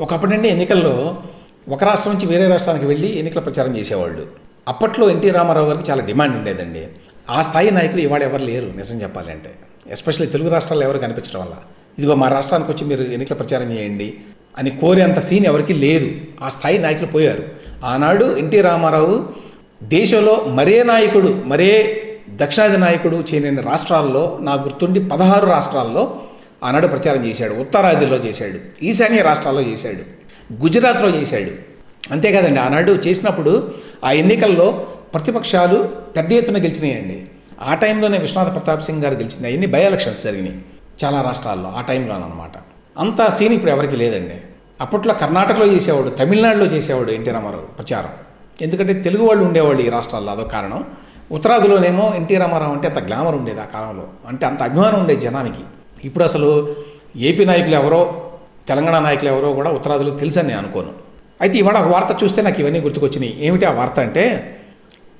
ఒకప్పుడండి ఎన్నికల్లో ఒక రాష్ట్రం నుంచి వేరే రాష్ట్రానికి వెళ్ళి ఎన్నికల ప్రచారం చేసేవాళ్ళు. అప్పట్లో ఎన్టీ రామారావు గారికి చాలా డిమాండ్ ఉండేదండి. ఆ స్థాయి నాయకులు ఇవాళ ఎవరు లేరు నిజం చెప్పాలంటే. ఎస్పెషల్లీ తెలుగు రాష్ట్రాల్లో ఎవరు కనిపించడం వల్ల. ఇదిగో మా రాష్ట్రానికి వచ్చి మీరు ఎన్నికల ప్రచారం చేయండి అని కోరేంత సీన్ ఎవరికి లేదు. ఆ స్థాయి నాయకులు పోయారు. ఆనాడు ఎన్టీ రామారావు దేశంలో మరే నాయకుడు మరే దక్షిణాది నాయకుడు చేయని రాష్ట్రాల్లో నా గుర్తుండి పదహారు రాష్ట్రాల్లో ఆనాడు ప్రచారం చేశాడు ఉత్తరాదిలో చేశాడు ఈశాన్య రాష్ట్రాల్లో చేశాడు గుజరాత్లో చేశాడు. అంతేకాదండి ఆనాడు చేసినప్పుడు ఆ ఎన్నికల్లో ప్రతిపక్షాలు పెద్ద ఎత్తున గెలిచినాయండి. ఆ టైంలోనే విశ్వనాథ ప్రతాప్ సింగ్ గారు గెలిచింది అవన్నీ బై ఎలక్షన్స్ జరిగినాయి చాలా రాష్ట్రాల్లో ఆ టైంలోనమాట అంత సీన్ ఇప్పుడు ఎవరికి లేదండి. అప్పట్లో కర్ణాటకలో చేసేవాడు తమిళనాడులో చేసేవాడు ఎన్టీ రామారావు ప్రచారం. ఎందుకంటే తెలుగు వాళ్ళు ఉండేవాళ్ళు ఈ రాష్ట్రాల్లో అదో కారణం. ఉత్తరాదిలోనేమో ఎన్టీ రామారావు అంటే అంత గ్లామర్ ఉండేది ఆ కాలంలో అంటే అంత అభిమానం ఉండేది జనానికి. ఇప్పుడు అసలు ఏపీ నాయకులు ఎవరో తెలంగాణ నాయకులు ఎవరో కూడా ఉత్తరాదిలో తెలుసని నేను అనుకోను. అయితే ఇవాళ ఒక వార్త చూస్తే నాకు ఇవన్నీ గుర్తుకొచ్చినాయి. ఏమిటి ఆ వార్త అంటే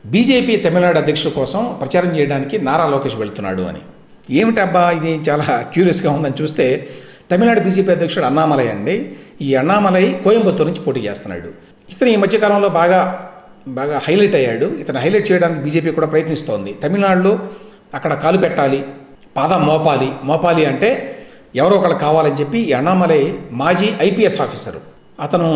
బీజేపీ తమిళనాడు అధ్యక్షుడు కోసం ప్రచారం చేయడానికి నారా లోకేష్ వెళ్తున్నాడు అని. ఏమిటి అబ్బా ఇది చాలా క్యూరియస్గా ఉందని చూస్తే తమిళనాడు బీజేపీ అధ్యక్షుడు అన్నామలై అండి ఈ అన్నామలై కోయంబత్తూరు నుంచి పోటీ చేస్తున్నాడు. ఇతను ఈ మధ్యకాలంలో బాగా బాగా హైలైట్ అయ్యాడు. ఇతను హైలైట్ చేయడానికి బీజేపీ కూడా ప్రయత్నిస్తోంది. తమిళనాడులో అక్కడ కాలు పెట్టాలి పాదం మోపాలి. మోపాలి అంటే ఎవరో ఒకళ్ళు కావాలని చెప్పి అన్నామలై మాజీ ఐపీఎస్ ఆఫీసరు. అతను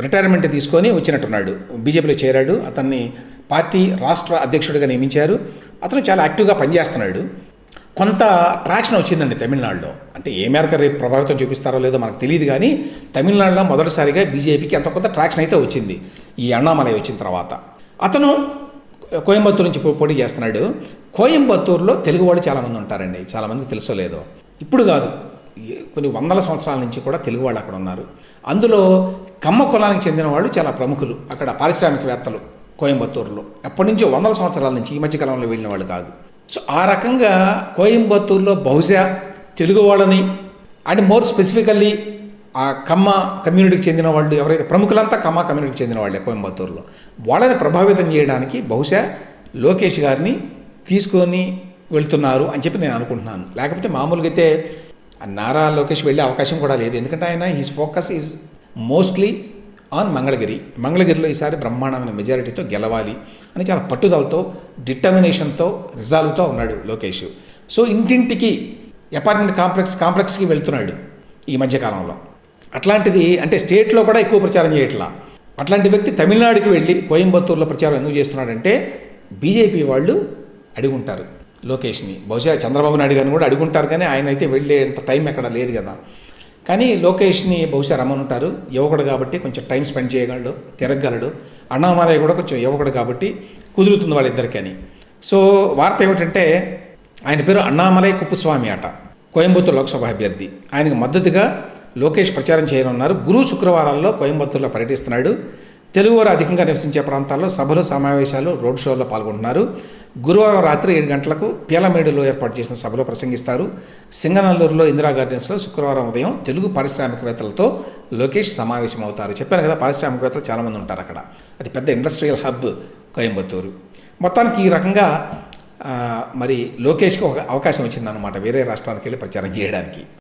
రిటైర్మెంట్ తీసుకొని వచ్చినట్టున్నాడు. బీజేపీలో చేరాడు. అతన్ని పార్టీ రాష్ట్ర అధ్యక్షుడిగా నియమించారు. అతను చాలా యాక్టివ్గా పనిచేస్తున్నాడు. కొంత ట్రాక్షన్ వచ్చిందండి తమిళనాడులో. అంటే ఏ మేరకు రేపు ప్రభావితం చూపిస్తారో లేదో మనకు తెలియదు కానీ తమిళనాడులో మొదటిసారిగా బీజేపీకి ఎంత కొంత ట్రాక్షన్ అయితే వచ్చింది. ఈ అన్నామలై వచ్చిన తర్వాత. అతను కోయంబత్తూరు నుంచి పోటీ చేస్తున్నాడు కోయంబత్తూరులో తెలుగు వాళ్ళు చాలామంది ఉంటారండి. చాలామందికి తెలుసో లేదో. ఇప్పుడు కాదు. కొన్ని వందల సంవత్సరాల నుంచి కూడా తెలుగు వాళ్ళు అక్కడ ఉన్నారు. అందులో కమ్మ కులానికి చెందిన వాళ్ళు చాలా ప్రముఖులు. అక్కడ పారిశ్రామికవేత్తలు కోయంబత్తూరులో. ఎప్పటి నుంచో వందల సంవత్సరాల నుంచి ఈ మధ్యకాలంలో వెళ్ళిన వాళ్ళు కాదు. సో ఆ రకంగా కోయంబత్తూరులో బహుశా తెలుగు వాళ్ళని అండ్ మోర్ స్పెసిఫికల్లీ ఆ కమ్మ కమ్యూనిటీకి చెందిన వాళ్ళు ఎవరైతే ప్రముఖులంతా కమ్మ కమ్యూనిటీకి చెందిన వాళ్ళే కోయంబత్తూరులో. వాళ్ళని ప్రభావితం చేయడానికి బహుశా లోకేష్ గారిని తీసుకొని వెళ్తున్నారు అని చెప్పి నేను అనుకుంటున్నాను. లేకపోతే మామూలుగా అయితే నారా లోకేష్ వెళ్ళే అవకాశం కూడా లేదు. ఎందుకంటే ఆయన his focus is mostly on Mangalagiri. మంగళగిరిలో ఈసారి బ్రహ్మాండమైన మెజారిటీతో గెలవాలి అని చాలా పట్టుదలతో డిటర్మినేషన్తో రిజాల్వ్తో ఉన్నాడు లోకేష్. సో ఇంటింటికి అపార్ట్మెంట్ కాంప్లెక్స్ కాంప్లెక్స్కి వెళ్తున్నాడు ఈ మధ్యకాలంలో. అట్లాంటిది అంటే స్టేట్లో కూడా ఎక్కువ ప్రచారం చేయట్లా. అట్లాంటి వ్యక్తి తమిళనాడుకి వెళ్ళి కోయంబత్తూరులో ప్రచారం ఎందుకు చేస్తున్నాడంటే బీజేపీ వాళ్ళు అడుగుంటారు లోకేష్ని. బహుశా చంద్రబాబు నాయుడు గారిని కూడా అడుగుంటారు కానీ ఆయన అయితే వెళ్ళేంత టైం ఎక్కడ లేదు కదా. కానీ లోకేష్ని బహుశా రమ్మనుంటారు. యువకుడు కాబట్టి కొంచెం టైం స్పెండ్ చేయగలడు తిరగగలడు. అన్నామాలయ్య కూడా కొంచెం యువకుడు కాబట్టి కుదురుతుంది వాళ్ళిద్దరికని సో వార్త ఏమిటంటే ఆయన పేరు అన్నామలై కుప్పస్వామి అట కోయంబత్తూరు లోక్సభ అభ్యర్థి. ఆయనకు మద్దతుగా లోకేష్ ప్రచారం చేయనున్నారు. గురు శుక్రవారాల్లో కోయంబత్తూరులో పర్యటిస్తున్నాడు. తెలుగువారు అధికంగా నివసించే ప్రాంతాల్లో సభలు సమావేశాలు రోడ్ షోల్లో పాల్గొంటున్నారు. గురువారం రాత్రి ఏడు గంటలకు పీలమేడులో ఏర్పాటు చేసిన సభలో ప్రసంగిస్తారు. సింగనల్లూరులో ఇందిరా గార్డెన్స్లో శుక్రవారం ఉదయం తెలుగు పారిశ్రామికవేత్తలతో లోకేష్ సమావేశమవుతారు. చెప్పాను కదా పారిశ్రామికవేత్తలు చాలామంది ఉంటారు అక్కడ. అది పెద్ద ఇండస్ట్రియల్ హబ్ కోయంబత్తూరు. మొత్తానికి ఈ రకంగా మరి లోకేష్కి ఒక అవకాశం వచ్చిందన్నమాట వేరే రాష్ట్రానికి వెళ్ళి ప్రచారం చేయడానికి.